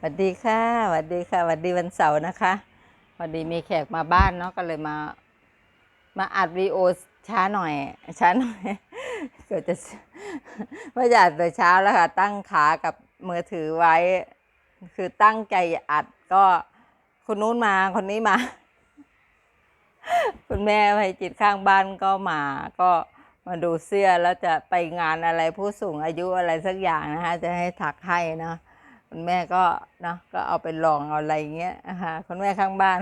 สวัสดีค่ะสวัสดีค่ะสวัสดีวันเสาร์นะคะพอดีมีแขกมาบ้านเนาะก็เลยมา มาอัดวีดีโอช้าหน่อยช้าหน่อยเกิดจะว่าจะอัดแต่เช้าแล้วค่ะ ตั้งขากับมือถือไว้ คือตั้งใจอัดก็คนนู้นมาคนนี้มา คุณแม่ไปจิตข้างบ้านก็มา ก็มาดูเสื้อแล้วจะไปงานอะไรผู้สูงอายุอะไรสักอย่างนะคะจะให้ถักให้เนาะ คุณแม่ก็เนาะก็เอาไปลองเอาอะไรเงี้ยนะคะคุณแม่ข้างบ้าน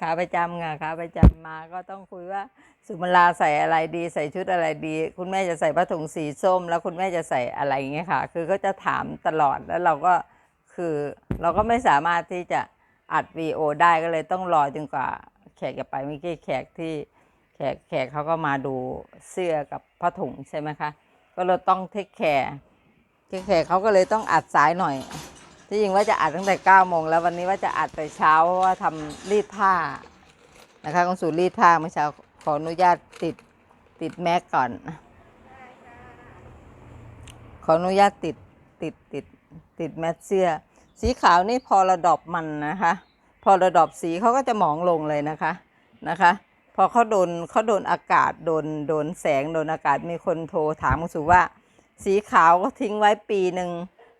ขาประจำไงขาประจำมาก็ต้องคุยว่าสุมาลาใส่อะไรดี ใส่ชุดอะไรดี คุณแม่จะใส่ผ้าถุงสีส้ม แล้วคุณแม่จะใส่อะไรเงี้ยค่ะ คือก็จะถามตลอดแล้วเราก็คือเราก็ไม่สามารถที่จะอัดวีดีโอได้ก็เลยต้องรอจนกว่าแขกจะไปเมื่อกี้แขกที่แขกแขกเขาก็มาดูเสื้อกับผ้าถุงใช่ไหมคะ ก็เราต้องเทคแคร์ แคร์เขาก็เลยต้องอัดสายหน่อย ที่จริงว่าจะอัดตั้งแต่9ก้าโมงแล้ววันนี้ว่าจะอัดแต่เช้าเพราะว่าทำรีดผ้านะคะคุณสู่รีดผ้าเมื่อเช้าขออนุญาตติดติดแม็กก่อน ขออนุญาตติดติดติดติดแมสเสื้อ สีขาวนี่พอระดอบมันนะคะ พอระดอบสีเขาก็จะหมองลงเลยนะคะนะคะ พอเขาโดนเขาโดนอากาศโดนโดนแสงโดนอากาศมีคนโทรถามคุณสุว่า สีขาวก็ทิ้งไว้ปีหนึ่ง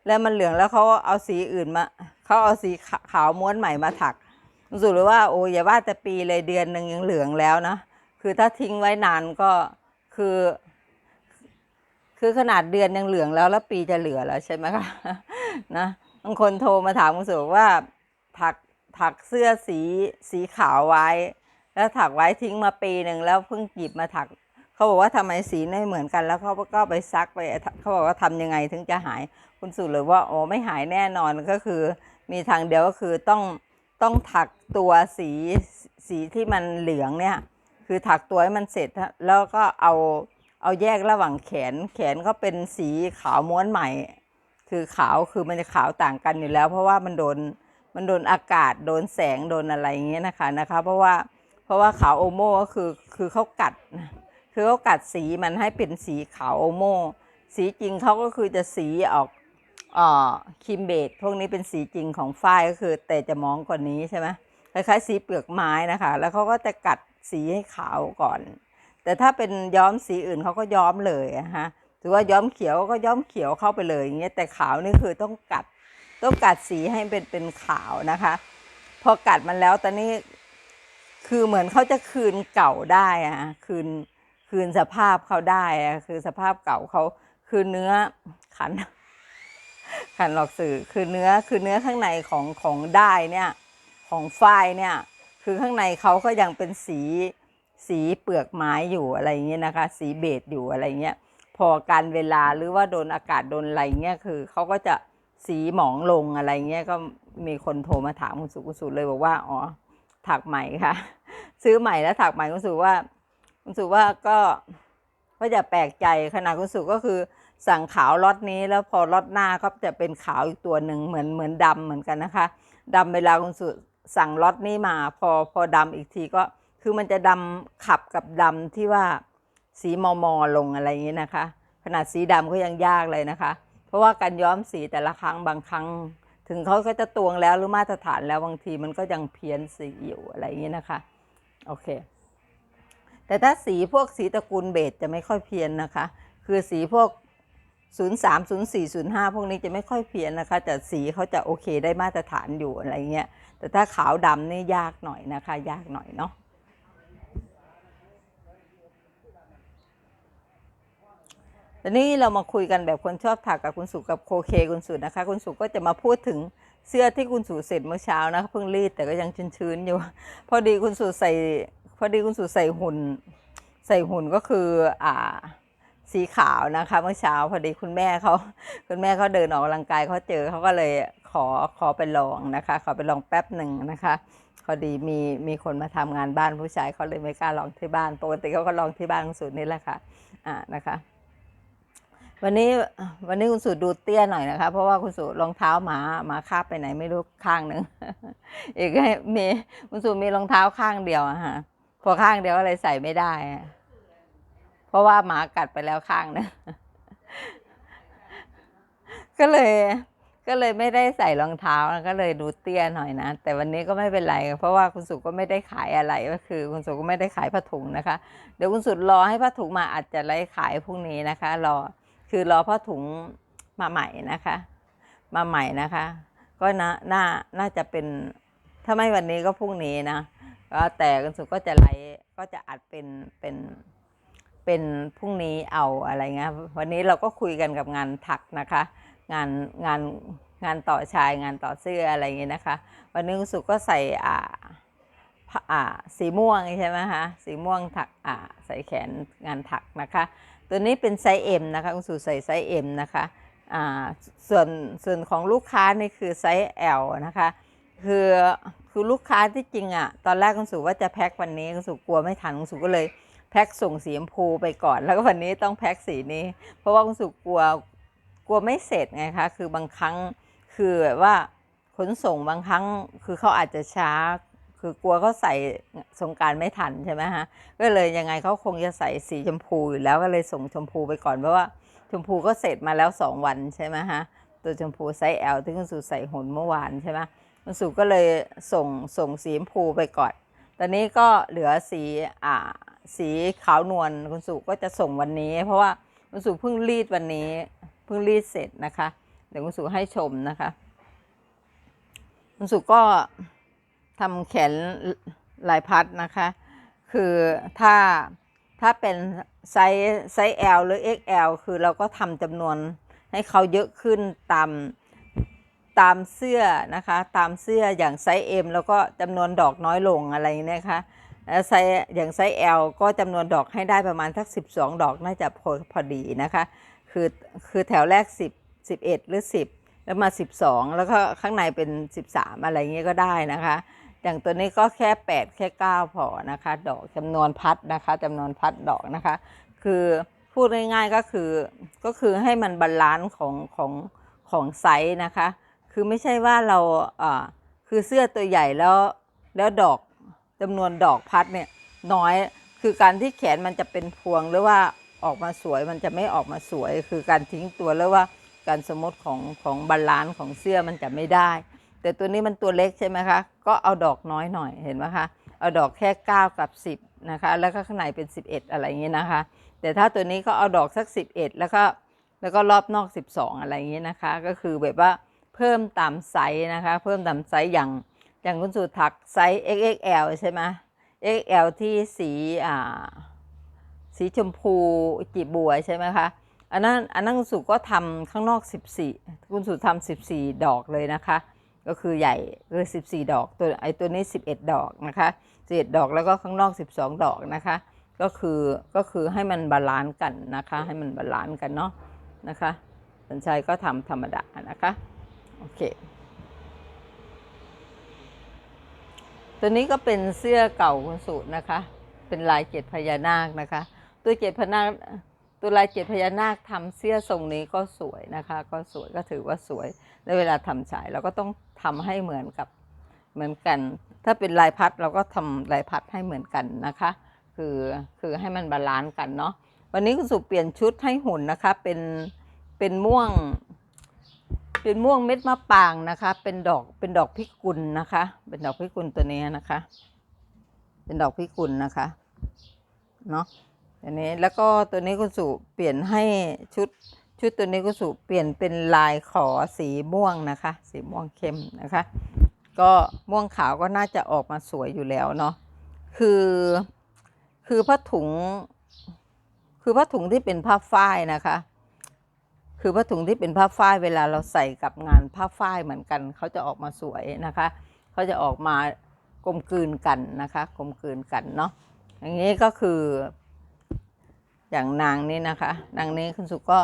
แล้วมันเหลืองแล้วเขาเอาสีอื่นมาเขาเอาสีขาวม้วนใหม่มาถักคุณสุเลยว่าโอ้อย่าว่าแต่ปีเลยเดือนหนึ่งยังเหลืองแล้วนะคือถ้าทิ้งไว้นานก็คือ คือขนาดเดือนยังเหลืองแล้ว แล้วปีจะเหลือแล้วใช่ไหมคะนะบางคนโทรมาถามคุณสุว่าถักถักเสื้อสีสีขาวไว้ แล้วถักไว้ทิ้งมาปีหนึ่งแล้วเพิ่งหยิบมาถัก เขาบอกว่าทำไมสีไม่เหมือนกัน แล้วเขาก็ไปซักไปเขาบอกว่าทำยังไงถึงจะหาย คุณสุเลยว่าโอ้ไม่หายแน่นอนก็คือ มีทางเดียวก็คือต้องต้องถักตัวสีสีที่มันเหลืองเนี่ยคือถักตัวให้มันเสร็จแล้วก็เอาเอาแยกระหว่างแขน แขนก็เป็นสีขาวม้วนใหม่ คือขาวคือมันจะขาวต่างกันอยู่แล้ว เพราะว่ามันโดนมันโดนอากาศโดนแสงโดนอะไรอย่างเงี้ยนะคะนะคะ เพราะว่าเพราะว่าขาวโอโม่ก็คือคือเขากัด คือเขากัดสีมันให้เป็นสีขาวโอโม่สีจริงเขาก็คือจะสีออกอ่อครีมเบจพวกนี้เป็นสีจริงของฝ้ายก็คือ แต่จะมองกว่านี้ใช่ไหมคล้ายๆสีเปลือกไม้นะคะ แล้วเขาก็จะกัดสีให้ขาวก่อน แต่ถ้าเป็นย้อมสีอื่นเขาก็ย้อมเลยอะฮะถือว่าย้อมเขียวก็ย้อมเขียวเข้าไปเลยอย่างเงี้ยแต่ขาวนี่คือต้องกัดต้องกัดสีให้เป็นเป็นขาวนะคะ พอกัดมันแล้วตอนนี้คือเหมือนเขาจะคืนเก่าได้อะคืน คืนสภาพเขาได้อะคือสภาพเก่าเขาคือเนื้อขัน ขันหลอกสื่อคือเนื้อคือเนื้อข้างในของของได้เนี่ยของฝ้ายเนี่ยคือข้างในเขาก็ยังเป็นสีสีเปลือกไม้อยู่อะไรเงี้ยนะคะ สีเบจอยู่อะไรเงี้ยพอการเวลาหรือว่าโดนอากาศโดนอะไรเงี้ยคือเขาก็จะสีหมองลงอะไรเงี้ยก็มีคนโทรมาถามคุณสุคุสุเลยบอกว่าอ๋อถักใหม่ค่ะ ซื้อใหม่แล้วถักใหม่คุณสุว่า คุณสุว่าก็ก็อย่าแปลกใจขนาดคุณสุก็คือสั่งขาวล็อตนี้แล้วพอล็อตหน้าก็จะเป็นขาวอีกตัวหนึ่งเหมือนเหมือนดำเหมือนกันนะคะดำเวลาคุณสุสั่งล็อตนี้มาพอพอดำอีกทีก็คือมันจะดำขับกับดำที่ว่าสีมอมอลงอะไรอย่างนี้นะคะ ขนาดสีดำก็ยังยากเลยนะคะ เพราะว่าการย้อมสีแต่ละครั้งบางครั้ง ถึงเขาก็จะตวงแล้วหรือมาตรฐานแล้วบางทีมันก็ยังเพี้ยนสีอยู่อะไรอย่างนี้นะคะโอเค แต่ถ้าสีพวกสีตระกูลเบจจะไม่ค่อยเพี้ยนนะคะ คือสีพวก 03 04 05 พวกนี้จะไม่ค่อยเพี้ยนนะคะ แต่สีเขาจะโอเคได้มาตรฐานอยู่อะไรเงี้ย แต่ถ้าขาวดำนี่ยากหน่อยนะคะ ยากหน่อยเนาะทีนี้เรามาคุยกันแบบคนชอบถักกับคุณสุกับโคเคคุณสุนะคะ คุณสุก็จะมาพูดถึงเสื้อที่คุณสุเสร็จเมื่อเช้านะเพิ่งรีดแต่ก็ยังชื้นๆอยู่ พอดีคุณสุใส่ พอดีคุณสุใส่หุ่น ใส่หุ่นก็คือ อ่า สีขาวนะคะ เมื่อเช้าพอดีคุณแม่เขาคุณแม่เขาเดินออกกำลังกายเขาเจอเขาก็เลยขอขอไปลองนะคะ ขอไปลองแป๊บหนึ่งนะคะพอดีมีมีคนมาทำงานบ้านผู้ชายเขาเลยไม่กล้าลองที่บ้าน ปกติเขาก็ลองที่บ้านคุณสุนี่แหละค่ะอ่านะคะ วันนี้วันนี้คุณสุดูเตี้ยหน่อยนะคะ เพราะว่าคุณสุรองเท้าหมาหมาคาบไปไหนไม่รู้ข้างหนึ่งอีกให้มีคุณสุมีรองเท้าข้างเดียวอะฮะ พอข้างเดียวก็เลยใส่ไม่ได้เพราะว่าหมากัดไปแล้วข้างนึงก็เลยกก็เลยไม่ได้ใส่รองเท้าก็เลยดูเตี้ยหน่อยนะ แต่วันนี้ก็ไม่เป็นไร เพราะว่าคุณสุก็ไม่ได้ขายอะไรก็คือ คุณสุก็ไม่ได้ขายผ้าถุงนะคะ เดี๋ยวคุณสุรอให้ผ้าถุงมาอาจจะไล่ขายพรุ่งนี้นะคะ รอคือรอผ้าถุงมาใหม่นะคะ มาใหม่นะคะ ก็น่าน่าน่าจะเป็นถ้าไม่วันนี้ก็พรุ่งนี้นะ ก็แต่คุณสุก็จะไลฟ์ก็จะอัดเป็นเป็นเป็นพรุ่งนี้เอาอะไรเงี้ยวันนี้เราก็คุยกันกับงานถักนะคะ งานงานงานต่อชายงานต่อเสื้ออะไรอย่างเงี้ยนะคะ วันนี้คุณสุก็ใส่อ่าอ่าสีม่วงใช่ไหมคะสีม่วงถักอ่าใส่แขนงานถักนะคะ ตัวนี้เป็นไซส์ M นะคะคุณสุใส่ไซส์ M นะคะอ่าส่วนส่วนของลูกค้านี่คือไซส์ L นะคะ คือ คือลูกค้าที่จริงอะ่ะ ตอนแรกคุณสุว่าจะแพ็ควันนี้คุณสุกลัวไม่ทันคุณสุก็เลยแพ็คส่งสีชมพูไปก่อน แล้วก็วันนี้ต้องแพ็คสีนี้ เพราะว่าคุณสุกลัวกลัวไม่เสร็จไงคะ คือบางครั้งคือแบบว่าขนส่งบางครั้งคือเขาอาจจะช้า คือกลัวเขาใส่สงการไม่ทันใช่ไหมฮะ ก็เลยยังไงเขาคงจะใส่สีชมพูอยู่แล้วก็เลยส่งชมพูไปก่อนเพราะว่าชมพูก็เสร็จมาแล้วสองวันใช่ไหมฮะ ตัวชมพูไซส์ L ที่คุณสุใส่หุ่นเมื่อวานใช่ไหม คุณสุก็เลยส่งส่งสีชมพูไปก่อน ตอนนี้ก็เหลือสีอ่าสีขาวนวลคุณสุก็จะส่งวันนี้ เพราะว่าคุณสุเพิ่งรีดวันนี้เพิ่งรีดเสร็จนะคะ เดี๋ยวคุณสุให้ชมนะคะคุณสุก็ทำแขนลายพัดนะคะ คือถ้าถ้าเป็นไซส์ไซส์ L หรือ XL คือเราก็ทำจำนวนให้เขาเยอะขึ้นตาม ตามเสื้อนะคะ ตามเสื้ออย่างไซส์ M แล้วก็จำนวนดอกน้อยลงอะไรอย่างเงี้ยนะคะแล้วไซส์อย่างไซส์ L ก็จำนวนดอกให้ได้ประมาณสัก 12 ดอกน่าจะพอพอดีนะคะ คือคือแถวแรก 10 11 หรือ 10 แล้วมา 12 แล้วก็ข้างในเป็น 13 อะไรเงี้ยก็ได้นะคะ อย่างตัวนี้ก็แค่ 8 แค่ 9 พอนะคะ ดอกจำนวนพัดนะคะจำนวนพัดดอกนะคะ คือพูดง่ายๆก็คือก็คือให้มันบาลานซ์ของของของไซส์นะคะ คือไม่ใช่ว่าเราอ่าคือเสื้อตัวใหญ่แล้วแล้วดอกจำนวนดอกพัดเนี่ยน้อยคือการที่แขนมันจะเป็นพวงหรือว่าออกมาสวยมันจะไม่ออกมาสวย คือการทิ้งตัวหรือว่าการสมมติของของบาลานซ์ของเสื้อมันจะไม่ได้ แต่ตัวนี้มันตัวเล็กใช่ไหมคะก็เอาดอกน้อยหน่อยเห็นไหมคะเอาดอกแค่ 9 กับ 10นะคะแล้วก็ข้างในเป็น 11 อะไรอย่างเงี้ยนะคะ แต่ถ้าตัวนี้ก็เอาดอกสัก 11 แล้วก็แล้วก็รอบนอก 12 อะไรอย่างเงี้ยนะคะ ก็คือแบบว่า เพิ่มตามไซส์นะคะ เพิ่มตามไซส์อย่างอย่างคุณสุถักไซส์ XXL ใช่ไหม XL ที่สีอ่าสีชมพูจีบัวใช่ไหมคะอันนั้นอันนั้นคุณสุก็ทำข้างนอก 14 คุณสุทำ14 ดอกเลยนะคะ ก็คือใหญ่คือ 14 ดอกตัวไอตัวนี้ 11 ดอกนะคะ11ดอกแล้วก็ข้างนอก 12 ดอกนะคะ ก็คือก็คือให้มันบาลานซ์กันนะคะ ให้มันบาลานซ์กันเนาะนะคะสัญชัยก็ทำธรรมดานะคะ โอเค ตัวนี้ก็เป็นเสื้อเก่าคุณสุนะคะ เป็นลายเกตพญานาคนะคะ ตัวเกตพญานาคตัวลายเกตพญานาคทำเสื้อทรงนี้ก็สวยนะคะ ก็สวยก็ถือว่าสวยแล้วเวลาทำฉายเราก็ต้องทำให้เหมือนกับเหมือนกัน ถ้าเป็นลายพัดเราก็ทำลายพัดให้เหมือนกันนะคะ คือคือให้มันบาลานซ์กันเนาะวันนี้คุณสุเปลี่ยนชุดให้หุ่นนะคะ เป็นเป็นม่วง เป็นม่วงเม็ดมะปรางนะคะ เป็นดอกเป็นดอกพิกุลนะคะ เป็นดอกพิกุลตัวนี้นะคะ เป็นดอกพิกุลนะคะเนาะตัวนี้แล้วก็ตัวนี้คุณสุเปลี่ยนให้ชุดชุดตัวนี้คุณสุเปลี่ยนเป็นลายขอสีม่วงนะคะ สีม่วงเข้มนะคะ ก็ม่วงขาวก็น่าจะออกมาสวยอยู่แล้วเนาะคือคือผ้าถุง คือผ้าถุงที่เป็นผ้าฝ้ายนะคะ คือผ้าถุงที่เป็นผ้าฝ้ายเวลาเราใส่กับงานผ้าฝ้ายเหมือนกัน เขาจะออกมาสวยนะคะ เขาจะออกมากลมกลืนกันนะคะกลมกลืนกันเนาะอย่างนี้ก็คือ อย่างนางนี้นะคะนางนี้คุณสุก็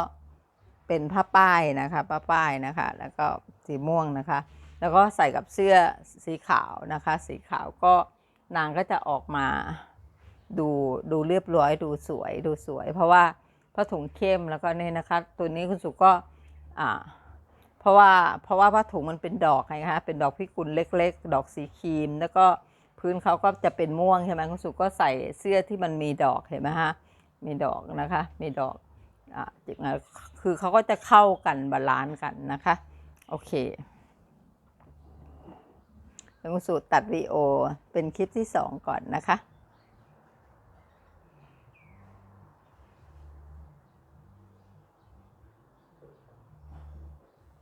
เป็นผ้าป้ายนะคะผ้าป้ายนะคะ แล้วก็สีม่วงนะคะ แล้วก็ใส่กับเสื้อสีขาวนะคะ สีขาวก็นางก็จะออกมาดูดูเรียบร้อยดูสวยดูสวย เพราะว่า ผ้าถุงเข้มแล้วก็นี่นะคะ ตัวนี้คุณสุก็อ่าเพราะว่าเพราะว่าผ้าถุงมันเป็นดอกไงคะเป็นดอกพิกุลเล็ก ๆ ดอกสีครีม แล้วก็พื้นเขาก็จะเป็นม่วงใช่ไหมคุณสุก็ใส่เสื้อที่มันมีดอกเห็นไหมฮะมีดอกนะคะ มีดอกอ่าจิกมาคือเขาก็จะเข้ากันบาลานซ์กันนะคะโอเคลุงสูตรตัดวีดีโอเป็นคลิปที่สองก่อนนะคะ